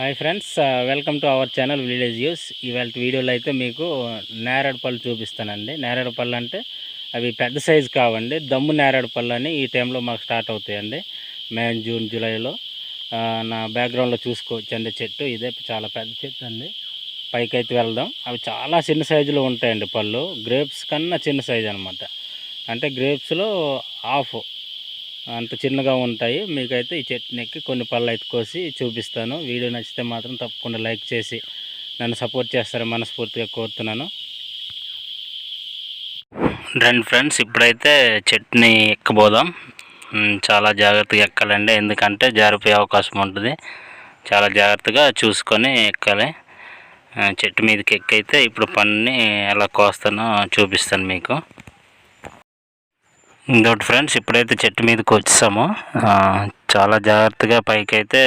Hi friends welcome to our channel village use ఇవాళ వీడియోలో అయితే మీకు నేరేడు పళ్ళు చూపిస్తానండి. నేరేడు పళ్ళు అంటే అవి పెద్ద సైజు కావండి. దమ్ము నేరేడు పళ్ళు అని ఈ టైంలో మాకు స్టార్ట్ అవుతాయండి. మే జూన్ జూలైలో. నా బ్యాక్గ్రౌండ్లో చూసుకోవచ్చు అండి చెట్టు. ఇదే చాలా పెద్ద చెట్టు అండి. పైకి అయితే వెళ్దాం. అవి చాలా చిన్న సైజులో ఉంటాయండి పళ్ళు. గ్రేప్స్ కన్నా చిన్న సైజు అనమాట అంటే గ్రేప్స్లో హాఫ్ అంత చిన్నగా ఉంటాయి. మీకైతే ఈ చెట్టుని ఎక్కి కొన్ని పళ్ళు అయితే కోసి చూపిస్తాను. వీడియో నచ్చితే మాత్రం తప్పకుండా లైక్ చేసి నన్ను సపోర్ట్ చేస్తారని మనస్ఫూర్తిగా కోరుతున్నాను. రండి ఫ్రెండ్స్ ఇప్పుడైతే చెట్టుని ఎక్కబోదాం. చాలా జాగ్రత్తగా ఎక్కాలండి. ఎందుకంటే జారిపోయే అవకాశం ఉంటుంది. చాలా జాగ్రత్తగా చూసుకొని ఎక్కాలి. చెట్టు మీదకి ఎక్కైతే ఇప్పుడు పనిని ఎలా కోస్తానో చూపిస్తాను మీకు. ఇంకోటి ఫ్రెండ్స్ ఇప్పుడైతే చెట్టు మీదకి వచ్చేసామో. చాలా జాగ్రత్తగా పైకి అయితే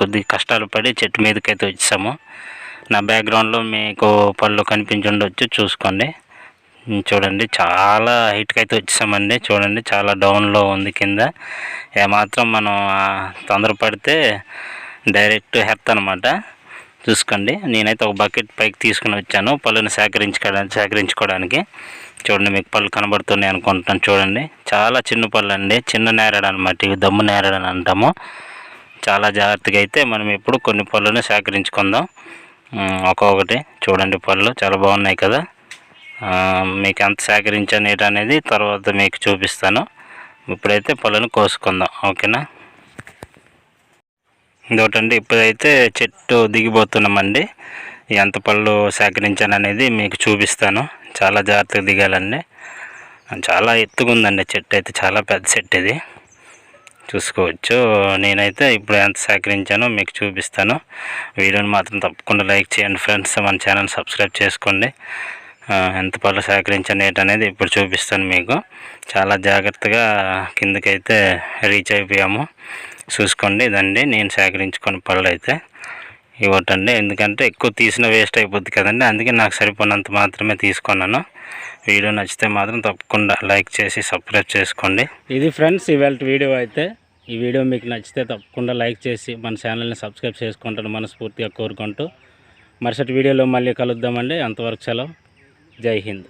కొద్ది కష్టాలు పడి చెట్టు మీదకి అయితే వచ్చేసాము. నా బ్యాక్గ్రౌండ్లో మీకు పళ్ళు కనిపించి ఉండొచ్చు చూసుకోండి చూడండి చాలా హైట్కి అయితే వచ్చేసామండి. చూడండి చాలా డౌన్లో ఉంది కింద. ఏమాత్రం మనం తొందరపడితే డైరెక్ట్ హెర్త్ అనమాట చూసుకోండి. నేనైతే ఒక బకెట్ పైకి తీసుకుని వచ్చాను. పళ్ళుని సేకరించుకోవడానికి సేకరించుకోవడానికి. చూడండి మీకు పళ్ళు కనబడుతున్నాయి అనుకుంటున్నాను. చూడండి చాలా చిన్న పళ్ళు అండి చిన్న నేరడు అనమాట ఇవి దమ్ము నేరడు అని అంటాము. చాలా జాగ్రత్తగా అయితే మనం ఇప్పుడు కొన్ని పళ్ళుని సేకరించుకుందాం. ఒక్కొక్కటి. చూడండి పళ్ళు చాలా బాగున్నాయి కదా. మీకు ఎంత సేకరించాను అనేది తర్వాత మీకు చూపిస్తాను. ఇప్పుడైతే పళ్ళను కోసుకుందాం. ఓకేనా? ఇంకోటండి ఇప్పుడైతే చెట్టు దిగిపోతున్నామండి. ఎంత పళ్ళు సేకరించాను అనేది మీకు చూపిస్తాను. చాలా జాగ్రత్తగా దిగాలండి. చాలా ఎత్తుగా ఉందండి చెట్టు అయితే చాలా పెద్ద చెట్టు ఇది. చూసుకోవచ్చు. నేనైతే ఇప్పుడు ఎంత సేకరించానో మీకు చూపిస్తాను. వీడియోని మాత్రం తప్పకుండా లైక్ చేయండి ఫ్రెండ్స్. మన ఛానల్ సబ్స్క్రైబ్ చేసుకోండి. ఎంత పళ్ళు సేకరించాను ఏంటనేది ఇప్పుడు చూపిస్తాను మీకు. చాలా జాగ్రత్తగా కిందకైతే రీచ్ అయిపోయాము. చూసుకోండి ఇదండి నేను సేకరించుకున్న పళ్ళు అయితే ఇవ్వటండి ఎందుకంటే ఎక్కువ తీసిన వేస్ట్ అయిపోద్ది కదండి అందుకే నాకు సరిపోయినంత మాత్రమే తీసుకున్నాను. వీడియో నచ్చితే మాత్రం తప్పకుండా లైక్ చేసి సబ్స్క్రైబ్ చేసుకోండి. ఇది ఫ్రెండ్స్ ఇవాళ వీడియో అయితే. ఈ వీడియో మీకు నచ్చితే తప్పకుండా లైక్ చేసి మన ఛానల్ని సబ్స్క్రైబ్ చేసుకుంటాను మనస్ఫూర్తిగా కోరుకుంటూ. మరుసటి వీడియోలో మళ్ళీ కలుద్దామండి. అంతవరకు సెలవు. జై హింద్.